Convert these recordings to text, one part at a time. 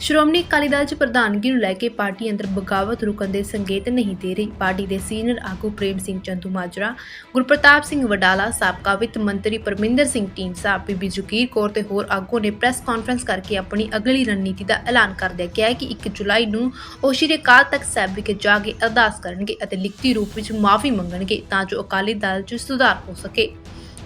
ਸ਼੍ਰੋਮਣੀ ਅਕਾਲੀ ਦਲ ਚ ਪ੍ਰਧਾਨਗੀ ਨੂੰ ਲੈ ਕੇ ਪਾਰਟੀ ਅੰਦਰ ਬਗਾਵਤ ਰੁਕਣ ਦੇ ਸੰਕੇਤ ਨਹੀਂ ਦੇ ਰਹੀ। ਪਾਰਟੀ ਦੇ ਸੀਨੀਅਰ ਆਗੂ ਪ੍ਰੇਮ ਸਿੰਘ ਚੰਦੂ ਮਾਜਰਾ, ਗੁਰਪ੍ਰਤਾਪ ਸਿੰਘ ਵਡਾਲਾ, ਸਾਬਕਾ ਵਿੱਤ ਮੰਤਰੀ ਪਰਮਿੰਦਰ ਸਿੰਘ ਢੀਂਡਸਾ, ਬੀਬੀ ਜੁਗੀਰ ਕੌਰ ਤੇ ਹੋਰ ਆਗੂਆਂ ਨੇ ਪ੍ਰੈਸ ਕਾਨਫਰੰਸ ਕਰਕੇ ਆਪਣੀ ਅਗਲੀ ਰਣਨੀਤੀ ਦਾ ਐਲਾਨ ਕਰਦਿਆਂ ਕਿਹਾ ਕਿ 1 ਜੁਲਾਈ ਨੂੰ ਉਹ ਸ਼੍ਰੀ ਅਕਾਲ ਤਖਤ ਸਾਹਿਬ ਵਿਖੇ ਜਾ ਕੇ ਅਰਦਾਸ ਕਰਨਗੇ ਅਤੇ ਲਿਖਤੀ ਰੂਪ ਵਿੱਚ ਮਾਫੀ ਮੰਗਣਗੇ ਤਾਂ ਜੋ ਅਕਾਲੀ ਦਲ 'ਚ ਸੁਧਾਰ ਹੋ ਸਕੇ।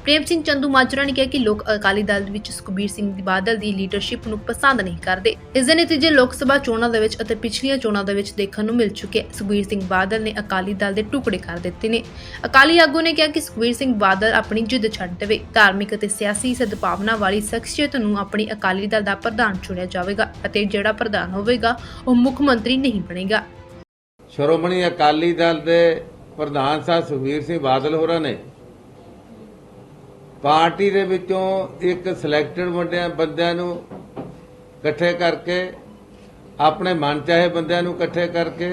ਪ੍ਰੇਮ ਸਿੰਘ ਚੰਦੂ ਮਾਜਰਾ ਨੇ ਕਿਹਾ ਕਿ ਲੋਕ ਅਕਾਲੀ ਦਲ ਵਿੱਚ ਸੁਖਬੀਰ ਸਿੰਘ ਬਾਦਲ ਦੀ ਲੀਡਰਸ਼ਿਪ ਨੂੰ ਪਸੰਦ ਨਹੀਂ ਕਰਦੇ। ਇਸ ਦੇ ਨਤੀਜੇ ਲੋਕ ਸਭਾ ਚੋਣਾਂ ਦੇ ਵਿੱਚ ਅਤੇ ਪਿਛਲੀਆਂ ਚੋਣਾਂ ਦੇ ਵਿੱਚ ਦੇਖਣ ਨੂੰ ਮਿਲ ਚੁੱਕੇ ਸੁਖਬੀਰ ਸਿੰਘ ਬਾਦਲ ਨੇ ਅਕਾਲੀ ਦਲ ਦੇ ਟੁਕੜੇ ਕਰ ਦਿੱਤੇ ਨੇ। ਅਕਾਲੀ ਆਗੂ ਨੇ ਕਿਹਾ ਕਿ ਸੁਖਬੀਰ ਸਿੰਘ ਬਾਦਲ ਆਪਣੀ ਜਿੱਦ ਛੱਡ ਦੇਵੇ। ਧਾਰਮਿਕ ਅਤੇ ਸਿਆਸੀ ਸਦਭਾਵਨਾ ਵਾਲੀ ਸ਼ਖਸੀਅਤ ਨੂੰ ਆਪਣੀ ਅਕਾਲੀ ਦਲ ਦਾ ਪ੍ਰਧਾਨ ਚੁਣਿਆ ਜਾਵੇਗਾ ਅਤੇ ਜਿਹੜਾ ਪ੍ਰਧਾਨ ਹੋਵੇਗਾ, ਉਹ ਮੁੱਖ ਮੰਤਰੀ ਨਹੀਂ ਬਣੇਗਾ। ਸ਼੍ਰੋਮਣੀ ਅਕਾਲੀ ਦਲ ਦੇ ਪ੍ਰਧਾਨ ਸਾਹਿਬ ਸੁਖਬੀਰ ਸਿੰਘ ਬਾਦਲ ਹੋਰਾਂ ਨੇ ਪਾਰਟੀ ਦੇ ਵਿੱਚੋਂ ਇੱਕ ਸਿਲੈਕਟਡ ਬੰਦਿਆਂ ਬੰਦਿਆਂ ਨੂੰ ਇਕੱਠੇ ਕਰਕੇ, ਆਪਣੇ ਮਨ ਚਾਹੇ ਬੰਦਿਆਂ ਨੂੰ ਇਕੱਠੇ ਕਰਕੇ,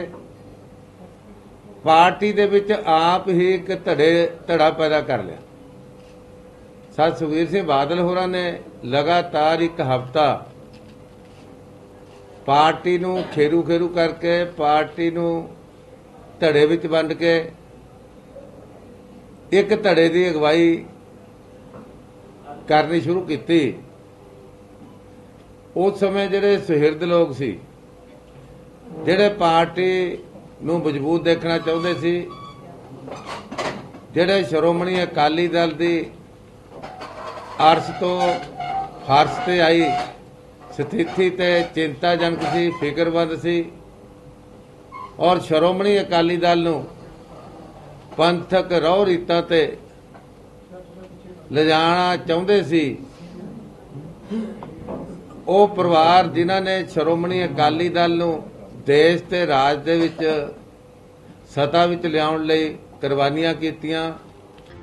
ਪਾਰਟੀ ਦੇ ਵਿੱਚ ਆਪ ਹੀ ਇੱਕ ਧੜੇ, ਧੜਾ ਪੈਦਾ ਕਰ ਲਿਆ। ਸਾਧ ਸੁਖਬੀਰ ਸਿੰਘ ਬਾਦਲ ਹੋਰਾਂ ਨੇ ਲਗਾਤਾਰ ਇੱਕ ਹਫ਼ਤਾ ਪਾਰਟੀ ਨੂੰ ਖੇਰੂ ਖੇਰੂ ਕਰਕੇ, ਪਾਰਟੀ ਨੂੰ ਧੜੇ ਵਿੱਚ ਵੰਡ ਕੇ, ਇੱਕ ਧੜੇ ਦੀ ਅਗਵਾਈ ਕਰਨੀ ਸ਼ੁਰੂ ਕੀਤੀ। ਉਸ ਸਮੇਂ ਜਿਹੜੇ ਸੁਹਿਰਦ ਲੋਕ ਸੀ, ਜਿਹੜੇ ਪਾਰਟੀ ਨੂੰ ਮਜ਼ਬੂਤ ਦੇਖਣਾ ਚਾਹੁੰਦੇ ਸੀ, ਜਿਹੜੇ ਸ਼੍ਰੋਮਣੀ ਅਕਾਲੀ ਦਲ ਦੀ ਅਰਸ਼ ਤੋਂ ਫਰਸ਼ ਤੇ ਆਈ, ਸਥਿਤੀ ਤੇ ਚਿੰਤਾਜਨਕ ਸੀ, ਫਿਕਰਮੰਦ ਸੀ, ਔਰ ਸ਼੍ਰੋਮਣੀ ਅਕਾਲੀ ਦਲ ਨੂੰ ਪੰਥਕ ਰਹੁ ਰੀਤਾਂ ਤੇ ਲਿਜਾਣਾ ਚਾਹੁੰਦੇ ਸੀ। ਉਹ ਪਰਿਵਾਰ ਜਿਨ੍ਹਾਂ ਨੇ ਸ਼੍ਰੋਮਣੀ ਅਕਾਲੀ ਦਲ ਨੂੰ ਦੇਸ਼ ਤੇ ਰਾਜ ਦੇ ਵਿੱਚ ਸਤਾ ਵਿੱਚ ਲਿਆਉਣ ਲਈ ਕੁਰਬਾਨੀਆਂ ਕੀਤੀਆਂ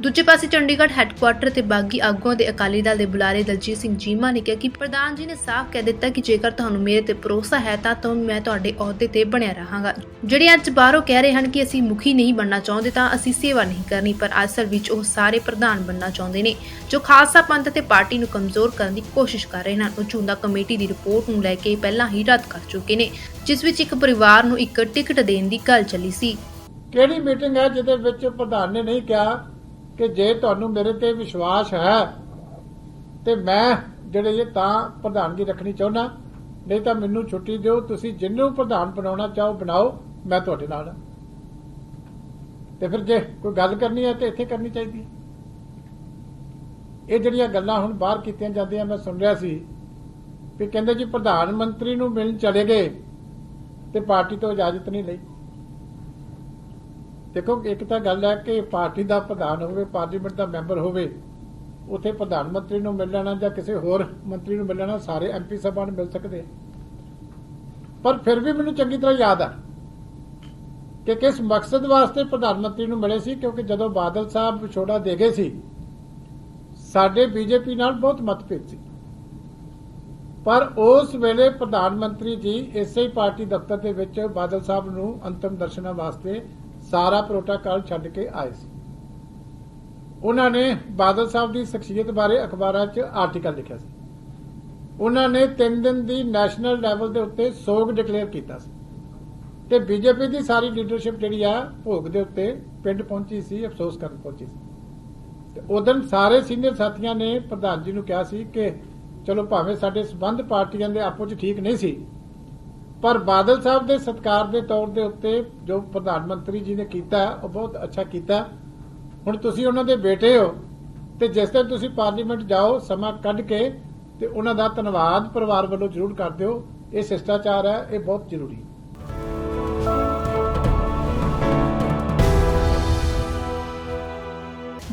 ਦੂਜੇ ਪਾਸੇ ਚੰਡੀਗੜ੍ਹ ਹੈੱਡਕੁਆਰਟਰ ਤੇ ਬਾਗੀ ਆਗੂਆਂ ਦੇ ਅਕਾਲੀ ਦਲ ਦੇ ਬੁਲਾਰੇ ਦਲਜੀਤ ਸਿੰਘ ਚੀਮਾ ਨੇ ਕਿਹਾ ਕਿ ਪ੍ਰਧਾਨ ਜੀ ਨੇ ਸਾਫ਼ ਕਹਿ ਦਿੱਤਾ ਕਿ ਜੇਕਰ ਤੁਹਾਨੂੰ ਮੇਰੇ ਤੇ ਭਰੋਸਾ ਹੈ ਤਾਂ ਤਾਂ ਮੈਂ ਤੁਹਾਡੇ ਅਹੁਦੇ ਤੇ ਬਣਿਆ ਰਹਾਂਗਾ। ਜਿਹੜੇ ਅੱਜ ਬਾਹਰੋਂ ਕਹਿ ਰਹੇ ਹਨ ਕਿ ਅਸੀਂ ਮੁਖੀ ਨਹੀਂ ਬਣਨਾ ਚਾਹੁੰਦੇ ਤਾਂ ਅਸੀਂ ਸੇਵਾ ਨਹੀਂ ਕਰਨੀ, ਪਰ ਅਸਲ ਵਿੱਚ ਉਹ ਸਾਰੇ ਪ੍ਰਧਾਨ ਬਣਨਾ ਚਾਹੁੰਦੇ ਨੇ, ਜੋ ਖਾਲਸਾ ਪੰਥ ਤੇ ਪਾਰਟੀ ਨੂੰ ਕਮਜ਼ੋਰ ਕਰਨ ਦੀ ਕੋਸ਼ਿਸ਼ ਕਰ ਰਹੇ ਹਨ। ਉਹ ਝੁੰਦਾ ਕਮੇਟੀ ਦੀ ਰਿਪੋਰਟ ਨੂੰ ਲੈ ਕੇ ਪਹਿਲਾਂ ਹੀ ਰੱਦ ਕਰ ਚੁੱਕੇ ਨੇ, ਜਿਸ ਵਿੱਚ ਇੱਕ ਪਰਿਵਾਰ ਨੂੰ ਇੱਕ ਟਿਕਟ ਦੇਣ ਦੀ ਗੱਲ ਚੱਲੀ ਸੀ। ਕਿਹੜੀ ਮੀਟਿੰਗ ਹੈ ਜਿਹਦੇ ਵਿੱਚ ਪ੍ਰਧਾਨ ਨੇ ਨਹੀਂ ਕਿਹਾ? ਕਿ ਜੇ ਤੁਹਾਨੂੰ ਮੇਰੇ ਤੇ ਵਿਸ਼ਵਾਸ ਹੈ, ਤੇ ਮੈਂ ਜਿਹੜੇ ਇਹ ਤਾਂ ਪ੍ਰਧਾਨਗੀ ਰੱਖਣੀ ਚਾਹੁੰਦਾ, ਨਹੀਂ ਤਾਂ ਮੈਨੂੰ ਛੁੱਟੀ ਦਿਓ, ਤੁਸੀਂ ਜਿੰਨੂੰ ਪ੍ਰਧਾਨ ਬਣਾਉਣਾ ਚਾਹੋ ਬਣਾਓ, ਮੈਂ ਤੁਹਾਡੇ ਨਾਲ ਤੇ ਫਿਰ ਜੇ ਕੋਈ ਗੱਲ ਕਰਨੀ ਹੈ, ਤੇ ਇੱਥੇ ਕਰਨੀ ਚਾਹੀਦੀ ਹੈ। ਇਹ ਜਿਹੜੀਆਂ ਗੱਲਾਂ ਹੁਣ ਬਾਹਰ ਕੀਤੀਆਂ ਜਾਂਦੀਆਂ, ਮੈਂ ਸੁਣ ਰਿਹਾ ਸੀ ਵੀ ਕਹਿੰਦੇ ਜੀ, ਪ੍ਰਧਾਨ ਮੰਤਰੀ ਨੂੰ ਮਿਲਣ ਚਲੇ ਗਏ, ਤੇ ਪਾਰਟੀ ਤੋਂ ਇਜਾਜ਼ਤ ਨਹੀਂ ਲਈ। ਦੇਖੋ, ਇੱਕ ਤਾਂ ਗੱਲ ਹੈ ਕਿ ਪਾਰਟੀ ਦਾ ਪ੍ਰਧਾਨ ਹੋਵੇ, ਪਾਰਲੀਮੈਂਟ ਦਾ ਮੈਂਬਰ ਹੋਵੇ, ਉਥੇ ਪ੍ਰਧਾਨ ਮੰਤਰੀ ਨੂੰ ਮਿਲ ਲੈਣਾ ਜਾਂ ਕਿਸੇ ਹੋਰ ਮੰਤਰੀ ਨੂੰ ਮਿਲ ਲੈਣਾ, ਸਾਰੇ ਐਮਪੀ ਨੂੰ ਮਿਲ ਸਕਦੇ ਪਰ ਫਿਰ ਵੀ ਮੈਨੂੰ ਚੰਗੀ ਤਰ੍ਹਾਂ ਯਾਦ ਆ ਕਿ ਕਿਸ ਮਕਸਦ ਵਾਸਤੇ ਪ੍ਰਧਾਨ ਮੰਤਰੀ ਨੂੰ ਮਿਲੇ ਸੀ, ਕਿਉਂਕਿ ਜਦੋਂ ਬਾਦਲ ਸਾਹਿਬ ਵਿਛੋੜਾ ਦੇ ਗਏ ਸੀ, ਸਾਡੇ ਬੀਜੇਪੀ ਨਾਲ ਬਹੁਤ ਮਤਭੇਦ ਸੀ। ਪਰ ਉਸ ਵੇਲੇ ਪ੍ਰਧਾਨ ਮੰਤਰੀ ਜੀ ਇਸੇ ਪਾਰਟੀ ਦਫ਼ਤਰ ਦੇ ਵਿੱਚ ਬਾਦਲ ਸਾਹਿਬ ਨੂੰ ਅੰਤਮ ਦਰਸ਼ਨਾਂ ਵਾਸਤੇ ਸਾਰਾ ਪ੍ਰੋਟੋਕਾਲ ਛੱਡ ਕੇ ਆਏ ਸੀ। ਉਹਨਾਂ ਨੇ ਬਾਦਲ ਸਾਹਿਬ ਦੀ ਸ਼ਖਸੀਅਤ ਬਾਰੇ ਅਖਬਾਰਾਂ 'ਚ ਆਰਟੀਕਲ ਲਿਖਿਆ ਸੀ। ਉਹਨਾਂ ਨੇ 3 ਦਿਨ ਦੀ ਨੈਸ਼ਨਲ ਲੈਵਲ ਦੇ ਉੱਤੇ ਸੋਗ ਡਿਕਲੇਅਰ ਕੀਤਾ ਸੀ। ਤੇ ਬੀਜੇਪੀ ਦੀ ਸਾਰੀ ਲੀਡਰਸ਼ਿਪ ਜਿਹੜੀ ਆ, ਭੋਗ ਦੇ ਉੱਤੇ ਪਿੰਡ ਪਹੁੰਚੀ ਸੀ, ਅਫਸੋਸ ਕਰਨ ਪਹੁੰਚੀ ਸੀ। ਤੇ ਉਦੋਂ ਸਾਰੇ ਸੀਨੀਅਰ ਸਾਥੀਆਂ ਨੇ ਪ੍ਰਧਾਨ ਜੀ ਨੂੰ ਕਿਹਾ ਸੀ ਕਿ ਚਲੋ ਭਾਵੇਂ ਸਾਡੇ ਸਬੰਧ ਪਾਰਟੀਆਂ ਦੇ ਆਪੋ 'ਚ ਠੀਕ ਨਹੀਂ ਸੀ ਪਰ ਬਾਦਲ ਸਾਹਿਬ ਦੇ ਸਤਕਾਰ ਦੇ ਤੌਰ ਦੇ ਉੱਤੇ ਜੋ ਪ੍ਰਧਾਨ ਮੰਤਰੀ ਜੀ ਨੇ ਕੀਤਾ, ਉਹ ਬਹੁਤ ਅੱਛਾ ਕੀਤਾ। ਹੁਣ ਤੁਸੀਂ ਉਹਨਾਂ ਦੇ ਬੇਟੇ ਹੋ, ਤੇ ਜਿਸ ਤਰ੍ਹਾਂ ਤੁਸੀਂ ਪਾਰਲੀਮੈਂਟ ਜਾਓ, ਸਮਾਂ ਕੱਢ ਕੇ ਤੇ ਉਹਨਾਂ ਦਾ ਧੰਨਵਾਦ ਪਰਿਵਾਰ ਵੱਲੋਂ ਜ਼ਰੂਰ ਕਰ ਦਿਓ। ਇਹ ਸ਼ਿਸ਼ਟਾਚਾਰ ਹੈ, ਇਹ ਬਹੁਤ ਜ਼ਰੂਰੀ ਹੈ।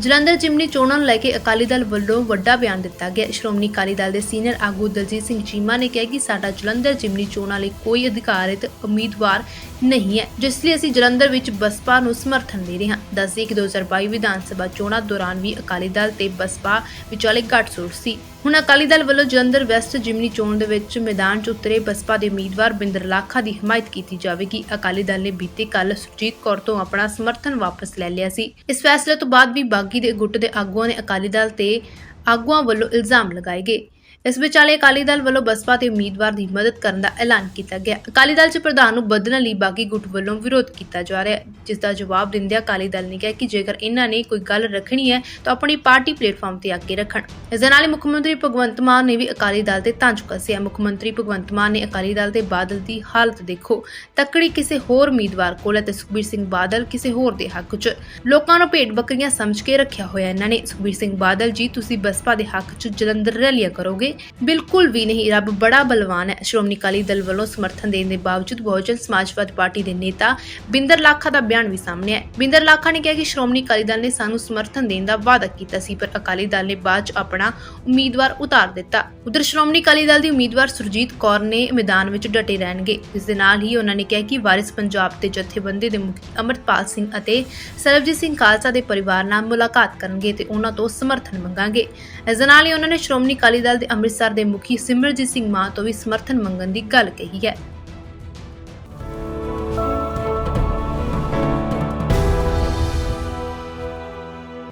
ਜਲੰਧਰ ਜਿਮਨੀ ਚੋਣਾਂ ਨੂੰ ਲੈ ਕੇ ਅਕਾਲੀ ਦਲ ਵੱਲੋਂ ਵੱਡਾ ਬਿਆਨ ਦਿੱਤਾ ਗਿਆ। ਸ਼੍ਰੋਮਣੀ ਅਕਾਲੀ ਦਲ ਦੇ ਸੀਨੀਅਰ ਆਗੂ ਦਲਜੀਤ ਸਿੰਘ ਚੀਮਾ ਨੇ ਕਿਹਾ ਕਿ ਸਾਡਾ ਜਲੰਧਰ ਜਿਮਨੀ ਚੋਣਾਂ ਲਈ ਕੋਈ ਅਧਿਕਾਰਿਤ ਉਮੀਦਵਾਰ ਨਹੀਂ ਹੈ, ਜਿਸ ਲਈ ਅਸੀਂ ਜਲੰਧਰ ਵਿੱਚ ਬਸਪਾ ਨੂੰ ਸਮਰਥਨ ਦੇ ਰਹੇ ਹਾਂ। ਦੱਸਦੇ ਕਿ 2022 ਵਿਧਾਨ ਸਭਾ ਚੋਣਾਂ ਦੌਰਾਨ ਵੀ ਅਕਾਲੀ ਦਲ ਤੇ ਬਸਪਾ ਵਿਚਾਲੇ ਗੱਠਜੋੜ ਸੀ। ਹੁਣ ਅਕਾਲੀ ਦਲ ਵੱਲੋਂ ਜਲੰਧਰ ਵੈਸਟ ਜਿਮਨੀ ਚੋਣ ਦੇ ਵਿੱਚ ਮੈਦਾਨ 'ਚ ਉਤਰੇ ਬਸਪਾ ਦੇ ਉਮੀਦਵਾਰ ਬਿੰਦਰ ਲਾਖਾ ਦੀ ਹਮਾਇਤ ਕੀਤੀ ਜਾਵੇਗੀ। ਅਕਾਲੀ ਦਲ ਨੇ ਬੀਤੇ ਕੱਲ ਸੁਰਜੀਤ ਕੌਰ ਤੋਂ ਆਪਣਾ ਸਮਰਥਨ ਵਾਪਸ ਲੈ ਲਿਆ ਸੀ। ਇਸ ਫੈਸਲੇ ਤੋਂ ਬਾਅਦ ਵੀ ਬਾਗੀ ਦੇ ਗੁੱਟ ਦੇ ਆਗੂਆਂ ਨੇ ਅਕਾਲੀ ਦਲ ਤੇ ਆਗੂਆਂ ਵੱਲੋਂ ਇਲਜ਼ਾਮ ਲਗਾਏ ਗਏ। ਇਸ ਵਿਚਾਲੇ ਅਕਾਲੀ ਦਲ ਵੱਲੋਂ ਬਸਪਾ ਦੇ ਉਮੀਦਵਾਰ ਦੀ ਮਦਦ ਕਰਨ ਦਾ ਐਲਾਨ ਕੀਤਾ ਗਿਆ। ਅਕਾਲੀ ਦਲ 'ਚ ਪ੍ਰਧਾਨ ਨੂੰ ਬਦਲਣ ਲਈ ਬਾਗੀ ਗੁੱਟ ਵੱਲੋਂ ਵਿਰੋਧ ਕੀਤਾ ਜਾ ਰਿਹਾ ਹੈ, ਜਿਸ ਦਾ ਜਵਾਬ ਦਿੰਦਿਆਂ ਅਕਾਲੀ ਦਲ ਨੇ ਕਿਹਾ ਕਿ ਜੇਕਰ ਇਹਨਾਂ ਨੇ ਕੋਈ ਗੱਲ ਰੱਖਣੀ ਹੈ, ਤਾਂ ਆਪਣੀ ਪਾਰਟੀ ਪਲੇਟਫਾਰਮ ਤੇ ਅੱਗੇ ਰੱਖਣ। ਇਸ ਦੇ ਨਾਲ ਹੀ ਮੁੱਖ ਮੰਤਰੀ ਭਗਵੰਤ ਮਾਨ ਨੇ ਵੀ ਅਕਾਲੀ ਦਲ ਤੇ ਤੰਜ ਕੱਸਿਆ। ਮੁੱਖ ਮੰਤਰੀ ਭਗਵੰਤ ਮਾਨ ਨੇ ਅਕਾਲੀ ਦਲ ਤੇ ਬਾਦਲ ਦੀ ਹਾਲਤ ਦੇਖੋ। ਤੱਕੜੀ ਕਿਸੇ ਹੋਰ ਉਮੀਦਵਾਰ ਕੋਲ ਹੈ ਤੇ ਸੁਖਬੀਰ ਸਿੰਘ ਬਾਦਲ ਕਿਸੇ ਹੋਰ ਦੇ ਹੱਕ 'ਚ। ਲੋਕਾਂ ਨੂੰ ਭੇਡ ਬੱਕਰੀਆਂ ਸਮਝ ਕੇ ਰੱਖਿਆ ਹੋਇਆ ਇਹਨਾਂ ਨੇ। ਸੁਖਬੀਰ ਸਿੰਘ ਬਾਦਲ ਜੀ, ਤੁਸੀਂ ਬਸਪਾ ਦੇ ਹੱਕ 'ਚ ਜਲੰਧਰ ਰੈਲੀਆਂ ਕਰੋਗੇ ਬਿਲਕੁਲ ਵੀ ਨਹੀਂ। ਰੱਬ ਬੜਾ ਬਲਵਾਨ ਹੈ। ਸ਼੍ਰੋਮਣੀ ਅਕਾਲੀ ਦਲ ਵੱਲੋਂ ਸਮਰਥਨ ਦੇਣ ਦੇ ਬਾਵਜੂਦ ਬਹੁਜਨ ਸਮਾਜਵਾਦੀ ਪਾਰਟੀ ਦੇ ਨੇਤਾ ਬਿੰਦਰ ਲਾਖਾ ਦਾ ਬਿਆਨ ਵੀ ਸਾਹਮਣੇ ਆਇਆ। ਬਿੰਦਰ ਲਾਖਾ ਨੇ ਕਿਹਾ ਕਿ ਸ਼੍ਰੋਮਣੀ ਅਕਾਲੀ ਦਲ ਨੇ ਸਾਨੂੰ ਸਮਰਥਨ ਦੇਣ ਦਾ ਵਾਅਦਾ ਕੀਤਾ ਸੀ, ਪਰ ਅਕਾਲੀ ਦਲ ਨੇ ਬਾਅਦ 'ਚ ਆਪਣਾ ਉਮੀਦਵਾਰ ਉਤਾਰ ਦਿੱਤਾ। ਉਧਰ ਸ਼੍ਰੋਮਣੀ ਅਕਾਲੀ ਦਲ ਦੀ ਉਮੀਦਵਾਰ ਸੁਰਜੀਤ ਕੌਰ ਨੇ ਮੈਦਾਨ ਵਿੱਚ ਡਟੇ ਰਹਿਣਗੇ। ਇਸ ਦੇ ਨਾਲ ਹੀ ਉਹਨਾਂ ਨੇ ਕਿਹਾ ਕਿ ਵਾਰਿਸ ਪੰਜਾਬ ਦੇ ਜਥੇਬੰਦੀ ਦੇ ਮੁਖੀ ਅਮਰਪਾਲ ਸਿੰਘ ਅਤੇ ਸਰਬਜੀਤ ਸਿੰਘ ਖਾਲਸਾ ਦੇ ਪਰਿਵਾਰ ਨਾਲ ਮੁਲਾਕਾਤ ਕਰਨਗੇ ਤੇ ਉਹਨਾਂ ਤੋਂ ਸਮਰਥਨ ਮੰਗਾਂਗੇ। ਇਸ ਦੇ ਨਾਲ ਹੀ ਉਹਨਾਂ ਨੇ ਸ਼੍ਰੋਮਣੀ ਅਕਾਲੀ ਦਲ ਦੇ ਅੰਮ੍ਰਿਤਸਰ ਦੇ ਮੁਖੀ ਸਿਮਰਜੀਤ ਸਿੰਘ ਮਾਨ ਤੋਂ ਵੀ ਸਮਰਥਨ ਮੰਗਣ ਦੀ ਗੱਲ ਕਹੀ ਹੈ।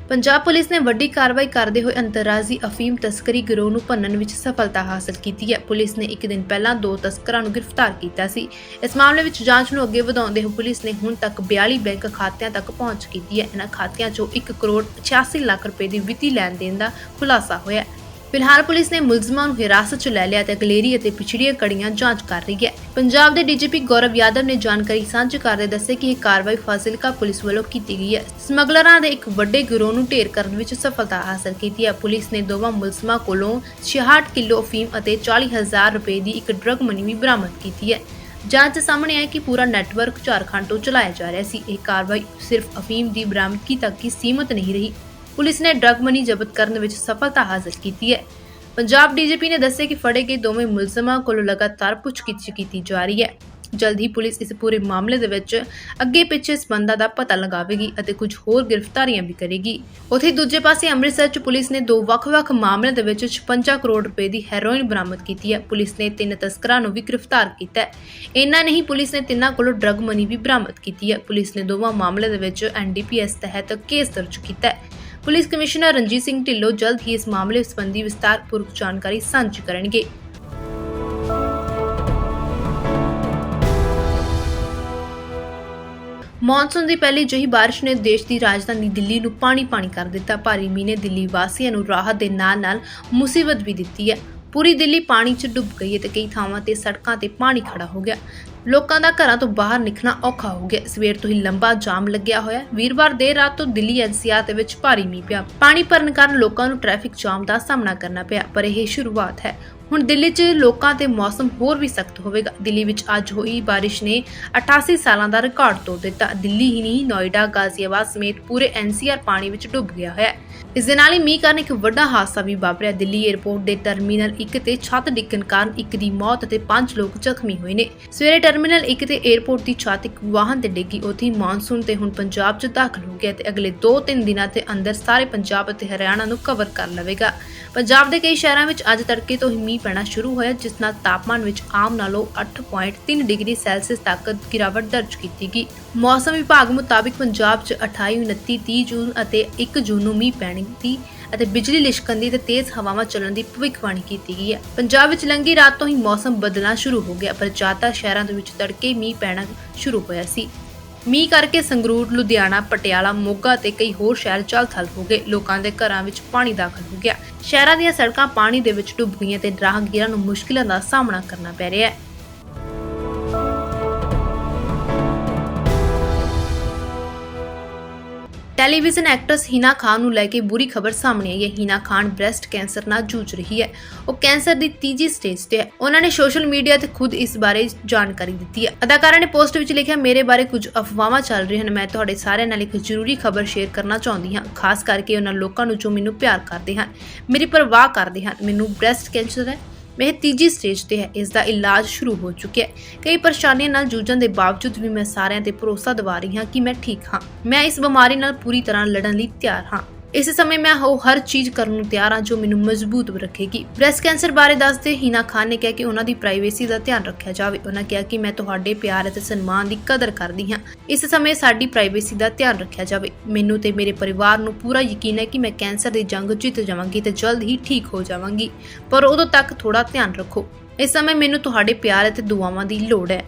ਪੰਜਾਬ ਪੁਲਿਸ ਨੇ ਵੱਡੀ ਕਾਰਵਾਈ ਕਰਦੇ ਹੋਏ ਅੰਤਰਰਾਜੀ ਅਫੀਮ ਤਸਕਰੀ ਗਿਰੋਹ ਨੂੰ ਭੰਨਣ ਵਿੱਚ ਸਫਲਤਾ ਹਾਸਲ ਕੀਤੀ ਹੈ। ਪੁਲਿਸ ਨੇ ਇੱਕ ਦਿਨ ਪਹਿਲਾਂ ਦੋ ਤਸਕਰਾਂ ਨੂੰ ਗ੍ਰਿਫਤਾਰ ਕੀਤਾ ਸੀ। ਇਸ ਮਾਮਲੇ ਵਿੱਚ ਜਾਂਚ ਨੂੰ ਅੱਗੇ ਵਧਾਉਂਦੇ ਹੋਏ ਪੁਲਿਸ ਨੇ ਹੁਣ ਤੱਕ 42 ਬੈਂਕ ਖਾਤਿਆਂ ਤੱਕ ਪਹੁੰਚ ਕੀਤੀ ਹੈ। ਇਹਨਾਂ ਖਾਤਿਆਂ 'ਚੋਂ 1 ਕਰੋੜ 86 ਲੱਖ ਰੁਪਏ ਦੀ ਵਿੱਤੀ ਲੈਣ ਦੇਣ ਦਾ ਖੁਲਾਸਾ ਹੋਇਆ ਹੈ। ਫਿਲਹਾਲ ਪੁਲਿਸ ਨੇ ਮੁਲਜ਼ਮਾਂ ਨੂੰ ਹਿਰਾਸਤ 'ਚ ਲੈ ਲਿਆ ਤੇ ਅਗਲੇਰੀ ਅਤੇ ਪਿਛੜੀਆਂ ਕੜੀਆਂ ਜਾਂਚ ਕਰ ਰਹੀ ਹੈ। ਪੰਜਾਬ ਦੇ ਡੀਜੀਪੀ ਗੌਰਵ ਯਾਦਵ ਨੇ ਜਾਣਕਾਰੀ ਸਾਂਝੀ ਕਰਦੇ ਦੱਸਿਆ ਕਿ ਇਹ ਕਾਰਵਾਈ ਫਾਜ਼ਿਲਕਾ ਪੁਲਿਸ ਵੱਲੋਂ ਕੀਤੀ ਗਈ ਹੈ। ਸਮਗਲਰਾਂ ਦੇ ਇੱਕ ਵੱਡੇ ਗਿਰੋਹ ਨੂੰ ਢੇਰ ਕਰਨ ਵਿੱਚ ਸਫਲਤਾ ਹਾਸਲ ਕੀਤੀ ਹੈ। ਪੁਲਿਸ ਨੇ ਦੋਵਾਂ ਮੁਲਜ਼ਮਾਂ ਕੋਲੋਂ 66 ਕਿਲੋ ਅਫੀਮ ਅਤੇ 40000 ਰੁਪਏ ਦੀ ਇੱਕ ਡਰੱਗ ਮਨੀ ਵੀ ਬਰਾਮਦ ਕੀਤੀ ਹੈ। ਜਾਂਚ ਸਾਹਮਣੇ ਆਇਆ ਕਿ ਪੂਰਾ ਨੈਟਵਰਕ ਝਾਰਖੰਡ ਤੋਂ ਚਲਾਇਆ ਜਾ ਰਿਹਾ ਸੀ। ਇਹ ਕਾਰਵਾਈ ਸਿਰਫ ਅਫੀਮ ਦੀ ਬਰਾਮਦਗੀ ਤੱਕ ਹੀ ਸੀਮਤ ਨਹੀਂ ਰਹੀ। ਪੁਲਿਸ ਨੇ ਡਰਗ ਮਨੀ ਜ਼ਬਤ ਕਰਨ ਵਿੱਚ ਸਫਲਤਾ ਹਾਸਲ ਕੀਤੀ ਹੈ। ਪੰਜਾਬ ਡੀਜੀਪੀ ਨੇ ਦੱਸਿਆ ਕਿ ਫੜੇ ਗਏ ਦੋਵੇਂ ਮੁਲਜ਼ਮਾਂ ਕੋਲੋਂ ਲਗਾਤਾਰ ਪੁੱਛਗਿੱਛ ਕੀਤੀ ਜਾ ਰਹੀ ਹੈ। ਜਲਦ ਹੀ ਪੁਲਿਸ ਇਸ ਪੂਰੇ ਮਾਮਲੇ ਦੇ ਵਿੱਚ ਅੱਗੇ ਪਿੱਛੇ ਸਬੰਧਾਂ ਦਾ ਪਤਾ ਲਗਾਵੇਗੀ ਅਤੇ ਕੁਝ ਹੋਰ ਗ੍ਰਿਫਤਾਰੀਆਂ ਵੀ ਕਰੇਗੀ। ਉਥੇ ਦੂਜੇ ਪਾਸੇ ਅੰਮ੍ਰਿਤਸਰ 'ਚ ਪੁਲਿਸ ਨੇ ਦੋ ਵੱਖ-ਵੱਖ ਮਾਮਲਿਆਂ ਦੇ ਵਿੱਚ 56 ਕਰੋੜ ਰੁਪਏ ਦੀ ਹੈਰੋਇਨ ਬਰਾਮਦ ਕੀਤੀ ਹੈ। ਪੁਲਿਸ ਨੇ ਤਿੰਨ ਤਸਕਰਾਂ ਨੂੰ ਵੀ ਗ੍ਰਿਫਤਾਰ ਕੀਤਾ ਹੈ। ਇੰਨਾ ਨਹੀਂ, ਪੁਲਿਸ ਨੇ ਤਿੰਨਾਂ ਕੋਲੋਂ ਡਰਗ ਮਨੀ ਵੀ ਬਰਾਮਦ ਕੀਤੀ ਹੈ। ਪੁਲਿਸ ਨੇ ਦੋਵਾਂ ਮਾਮਲਿਆਂ ਦੇ ਵਿੱਚ ਐਨਡੀਪੀਐਸ ਤਹਿਤ ਕੇਸ ਦਰਜ ਕੀਤਾ ਹੈ। ਪੁਲਿਸ ਕਮਿਸ਼ਨਰ ਰਣਜੀਤ ਸਿੰਘ ਢਿੱਲੋਂ ਜਲਦ ਹੀ ਇਸ ਮਾਮਲੇ ਸੰਬੰਧੀ ਵਿਸਤਾਰਪੂਰਵਕ ਜਾਣਕਾਰੀ ਸਾਂਝੀ ਕਰਨਗੇ। ਮੌਨਸੂਨ ਦੀ ਪਹਿਲੀ ਜਿਹੀ ਬਾਰਿਸ਼ ਨੇ ਦੇਸ਼ ਦੀ ਰਾਜਧਾਨੀ ਦਿੱਲੀ ਨੂੰ ਪਾਣੀ-ਪਾਣੀ ਕਰ ਦਿੱਤਾ। ਭਾਰੀ ਮੀਂਹ ਨੇ ਦਿੱਲੀ ਵਾਸੀਆਂ ਨੂੰ ਰਾਹਤ ਦੇ ਨਾਲ-ਨਾਲ ਮੁਸੀਬਤ ਵੀ ਦਿੱਤੀ ਹੈ। ਪੂਰੀ ਦਿੱਲੀ ਪਾਣੀ 'ਚ ਡੁੱਬ ਗਈ ਹੈ ਤੇ ਕਈ ਥਾਵਾਂ ਤੇ ਸੜਕਾਂ ਤੇ ਪਾਣੀ ਖੜਾ ਹੋ ਗਿਆ। ਲੋਕਾਂ ਦਾ ਘਰਾਂ ਤੋਂ ਬਾਹਰ ਨਿਕਲਣਾ ਔਖਾ ਹੋ ਗਿਆ। ਸਵੇਰ ਤੋਂ ਹੀ ਲੰਬਾ ਜਾਮ ਲੱਗਿਆ ਹੋਇਆ। ਵੀਰਵਾਰ ਦੇਰ ਰਾਤ ਤੋਂ ਦਿੱਲੀ ਐਨਸੀਆਰ ਦੇ ਵਿੱਚ ਭਾਰੀ ਮੀਂਹ ਪਿਆ। ਪਾਣੀ ਭਰਨ ਕਾਰਨ ਲੋਕਾਂ ਨੂੰ ਟ੍ਰੈਫਿਕ ਜਾਮ ਦਾ ਸਾਹਮਣਾ ਕਰਨਾ ਪਿਆ, ਪਰ ਇਹ ਸ਼ੁਰੂਆਤ ਹੈ। ਹੁਣ ਦਿੱਲੀ 'ਚ ਲੋਕਾਂ ਤੇ ਮੌਸਮ ਹੋਰ ਵੀ ਸਖਤ ਹੋਵੇਗਾ। ਦਿੱਲੀ ਵਿੱਚ ਅੱਜ ਹੋਈ ਬਾਰਿਸ਼ ਨੇ 88 ਸਾਲਾਂ ਦਾ ਰਿਕਾਰਡ ਤੋੜ ਦਿੱਤਾ। ਦਿੱਲੀ ਹੀ ਨਹੀਂ, ਨੋਇਡਾ, ਗਾਜ਼ੀਆਬਾਦ ਸਮੇਤ ਪੂਰੇ ਐਨਸੀਆਰ ਪਾਣੀ ਵਿੱਚ ਡੁੱਬ ਗਿਆ ਹੋਇਆ। ਹੈ ਇਸ ਦੇ ਨਾਲ ਹੀ ਮੀਂਹ ਕਾਰਨ ਇੱਕ ਵੱਡਾ ਹਾਦਸਾ ਵੀ ਵਾਪਰਿਆ। ਦਿੱਲੀ 에ਅਰਪੋਰਟ ਦੇ ਟਰਮੀਨਲ 1 ਤੇ ਛੱਤ ਡਿੱਗਣ ਕਾਰਨ ਇੱਕ ਦੀ ਮੌਤ ਅਤੇ 5 ਲੋਕ ਜ਼ਖਮੀ ਹੋਏ ਨੇ। ਸਵੇਰੇ ਟਰਮੀਨਲ 1 ਤੇ 에ਅਰਪੋਰਟ ਦੀ ਛੱਤ ਇੱਕ ਵਾਹਨ ਤੇ ਡਿੱਗੀ। ਉੱਥੇ ਮੌਨਸੂਨ ਤੇ ਹੁਣ ਪੰਜਾਬ 'ਚ ਦਾਖਲ ਹੋ ਗਿਆ ਤੇ ਅਗਲੇ 2-3 ਦਿਨਾਂ ਤੇ ਅੰਦਰ ਸਾਰੇ ਪੰਜਾਬ ਅਤੇ ਹਰਿਆਣਾ ਨੂੰ ਕਵਰ ਕਰ ਲਵੇਗਾ। ਪੰਜਾਬ ਦੇ ਕਈ ਸ਼ਹਿਰਾਂ ਵਿੱਚ ਅੱਜ ਤੜਕੇ ਤੋਂ ਹੀ ਮੀਂਹ ਪੈਣਾ ਸ਼ੁਰੂ ਹੋਇਆ, ਜਿਸ ਨਾਲ ਤਾਪਮਾਨ ਵਿੱਚ ਆਮ ਨਾਲੋਂ 8.3 ਡਿਗਰੀ ਸੈਲਸੀਅਸ ਤੱਕ ਗਿਰਾਵਟ ਦਰਜ ਕੀਤੀ ਗਈ। ਮੌਸਮ ਵਿਭਾਗ ਮੁਤਾਬਿਕ ਪੰਜਾਬ 'ਚ 28 29 30 ਜੂਨ ਅਤੇ 1 ਜੂਨ ਨੂੰ ਮੀਂਹ ਪੈਣ ਦੀ ਅਤੇ ਬਿਜਲੀ ਲਿਸ਼ਕਣ ਦੀ ਤੇ ਤੇਜ਼ ਹਵਾਵਾਂ ਚੱਲਣ ਦੀ ਭਵਿੱਖਬਾਣੀ ਕੀਤੀ ਗਈ ਹੈ। ਪੰਜਾਬ ਵਿੱਚ ਲੰਗੀ ਰਾਤ ਤੋਂ ਹੀ ਮੌਸਮ ਬਦਲਣਾ ਸ਼ੁਰੂ ਹੋ ਗਿਆ, ਪਰ ਜ਼ਿਆਦਾ ਸ਼ਹਿਰਾਂ ਦੇ ਵਿੱਚ ਤੜਕੇ ਮੀਂਹ ਪੈਣਾ ਸ਼ੁਰੂ ਹੋਇਆ ਸੀ। ਮੀਂਹ ਕਰਕੇ ਸੰਗਰੂਰ, ਲੁਧਿਆਣਾ, ਪਟਿਆਲਾ, ਮੋਗਾ ਤੇ ਕਈ ਹੋਰ ਸ਼ਹਿਰ ਚਲ-ਥਲ ਹੋ ਗਏ। ਲੋਕਾਂ ਦੇ ਘਰਾਂ ਵਿੱਚ ਪਾਣੀ ਦਾਖਲ ਹੋ ਗਿਆ। ਸ਼ਹਿਰਾਂ ਦੀਆਂ ਸੜਕਾਂ ਪਾਣੀ ਦੇ ਵਿੱਚ ਡੁੱਬ ਗਈਆਂ ਤੇ ਰਾਹਗੀਰਾਂ ਨੂੰ ਮੁਸ਼ਕਿਲਾਂ ਦਾ ਸਾਹਮਣਾ ਕਰਨਾ ਪੈ ਰਿਹਾ ਹੈ। ਟੈਲੀਵਿਜ਼ਨ ਐਕਟਰਸ ਹਿਨਾ ਖਾਨ ਨੂੰ ਲੈ ਕੇ ਬੁਰੀ ਖਬਰ ਸਾਹਮਣੇ ਆਈ ਹੈ। ਹਿਨਾ ਖਾਨ ਬ੍ਰੈਸਟ ਕੈਂਸਰ ਨਾਲ ਜੂਝ ਰਹੀ ਹੈ। ਉਹ ਕੈਂਸਰ ਦੀ ਤੀਜੀ ਸਟੇਜ ਤੇ ਹੈ। ਉਹਨਾਂ ਨੇ ਸੋਸ਼ਲ ਮੀਡੀਆ ਤੇ ਖੁਦ ਇਸ ਬਾਰੇ ਜਾਣਕਾਰੀ ਦਿੱਤੀ ਹੈ। ਅਦਾਕਾਰਾ ਨੇ ਪੋਸਟ ਵਿੱਚ ਲਿਖਿਆ, ਮੇਰੇ ਬਾਰੇ ਕੁਝ ਅਫਵਾਹਾਂ ਚੱਲ ਰਹੀਆਂ ਹਨ। ਮੈਂ ਤੁਹਾਡੇ ਸਾਰਿਆਂ ਨਾਲ ਇੱਕ ਜ਼ਰੂਰੀ ਖਬਰ ਸ਼ੇਅਰ ਕਰਨਾ ਚਾਹੁੰਦੀ ਹਾਂ। ਖਾਸ ਕਰਕੇ ਉਹਨਾਂ ਲੋਕਾਂ ਨੂੰ ਜੋ ਮੈਨੂੰ ਪਿਆਰ ਕਰਦੇ ਹਨ, ਮੇਰੀ ਪਰਵਾਹ ਕਰਦੇ ਹਨ। ਮੈਨੂੰ ਬ੍ਰੈਸਟ ਕੈਂਸਰ ਹੈ। ਇਹ ਤੀਜੀ ਸਟੇਜ ਤੇ ਹੈ। ਇਸ ਦਾ ਇਲਾਜ ਸ਼ੁਰੂ ਹੋ ਚੁੱਕਿਆ ਹੈ। ਕਈ ਪਰੇਸ਼ਾਨੀਆਂ ਨਾਲ ਜੂਝਣ ਦੇ ਬਾਵਜੂਦ ਵੀ ਮੈਂ ਸਾਰਿਆਂ ਤੇ ਭਰੋਸਾ ਦਿਵਾ ਰਹੀ ਹਾਂ ਕਿ ਮੈਂ ਠੀਕ ਹਾਂ। ਮੈਂ ਇਸ ਬਿਮਾਰੀ ਨਾਲ ਪੂਰੀ ਤਰ੍ਹਾਂ ਲੜਨ ਲਈ ਤਿਆਰ ਹਾਂ। ਇਸ ਸਮੇਂ ਮੈਂ ਉਹ ਹਰ ਚੀਜ਼ ਕਰਨ ਨੂੰ ਤਿਆਰ ਹਾਂ ਜੋ ਮੈਨੂੰ ਮਜ਼ਬੂਤ ਰੱਖੇਗੀ। ਬ੍ਰੈਸਟ ਕੈਂਸਰ ਬਾਰੇ ਦੱਸਦੇ ਹੀਨਾ ਖਾਨ ਨੇ ਕਿਹਾ ਕਿ ਉਹਨਾਂ ਦੀ ਪ੍ਰਾਈਵੇਸੀ ਦਾ ਧਿਆਨ ਰੱਖਿਆ ਜਾਵੇ। ਉਹਨਾਂ ਕਿਹਾ ਕਿ ਮੈਂ ਤੁਹਾਡੇ ਪਿਆਰ ਅਤੇ ਸਨਮਾਨ ਦੀ ਕਦਰ ਕਰਦੀ ਹਾਂ। ਇਸ ਸਮੇਂ ਸਾਡੀ ਪ੍ਰਾਈਵੇਸੀ ਦਾ ਧਿਆਨ ਰੱਖਿਆ ਜਾਵੇ। ਮੈਨੂੰ ਤੇ ਮੇਰੇ ਪਰਿਵਾਰ ਨੂੰ ਪੂਰਾ ਯਕੀਨ ਹੈ ਕਿ ਮੈਂ ਕੈਂਸਰ ਦੀ ਜੰਗ ਜਿੱਤ ਜਾਵਾਂਗੀ ਤੇ ਜਲਦ ਹੀ ਠੀਕ ਹੋ ਜਾਵਾਂਗੀ। ਪਰ ਉਦੋਂ ਤੱਕ ਥੋੜਾ ਧਿਆਨ ਰੱਖੋ। ਇਸ ਸਮੇਂ ਮੈਨੂੰ ਤੁਹਾਡੇ ਪਿਆਰ ਅਤੇ ਦੁਆਵਾਂ ਦੀ ਲੋੜ ਹੈ।